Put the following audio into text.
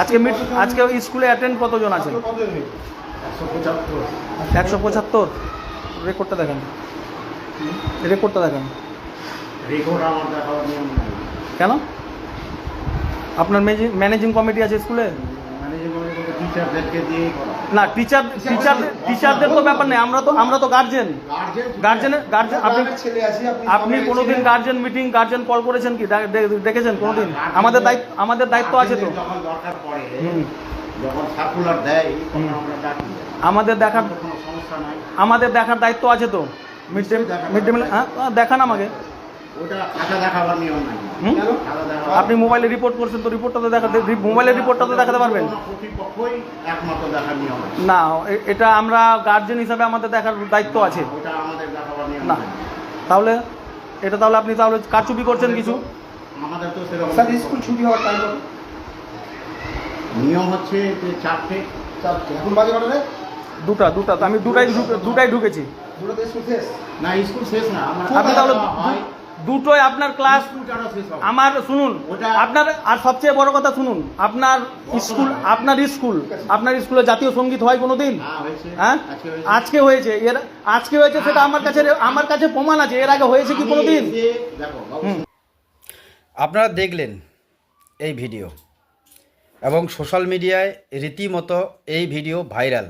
আজকে মিট আজকে স্কুলে অ্যাটেন্ড কতজন আছে একশো পঁচাত্তর। রেকর্ডটা দেখেন। রেকর্ডটা দেখেন। কেন? আপনার ম্যানেজিং কমিটি আছে স্কুলে? টিচারদেরকে দিয়েই করা। না টিচার টিচার টিচারদের তো ব্যাপার নেই আমরা তো আমরা তো গার্জেন গার্জেন গার্জেনের গার্জেন আপনি আপনি কোনোদিন গার্জেন মিটিং গার্জেন কল করেছেন কি? দেখেছেন কোনোদিন? আমাদের দায়িত্ব আমাদের দায়িত্ব আছে তো। আমাদের দেখার আমাদের দেখার দায়িত্ব আছে তো। Mid day mid day meal হ্যাঁ দেখান আমাকে। আপনি মোবাইলে রিপোর্ট করছেন তো রিপোর্টটা তো দেখা মোবাইলের রিপোর্টটা তো দেখাতে পারবেন। না এটা আমরা গার্জেন হিসাবে আমাদের দেখার দায়িত্ব আছে। ওটা আমাদের দেখাবার নিয়ম না। তাহলে এটা তাহলে আপনি তাহলে কারচুপি করছেন কিছু? আমাদের তো সেরকম স্যার স্কুল ছুটি হওয়ার টাইম নিয়ম হচ্ছে যে চারটে। চারটে। এখন বাজে কটা দুটা দুটা। তো আমি দুটাই দুটাই ঢুকেছি। দুটোতে স্কুল শেষ? না স্কুল শেষ না আপনি তাহলে দুটোই আপনার ক্লাস আমার শুনুন আপনার আর সবচেয়ে বড় কথা শুনুন আপনার স্কুল আপনার স্কুল আপনার স্কুলে জাতীয় সংগীত হয় কোনো দিন হ্যাঁ? আজকে হয়েছে। এর আজকে হয়েছে সেটা আমার কাছে আমার কাছে প্রমাণ আছে। এর আগে হয়েছে কি কোনো হুম। আপনারা দেখলেন এই ভিডিও। এবং সোশ্যাল মিডিয়ায় রীতিমতো এই ভিডিও ভাইরাল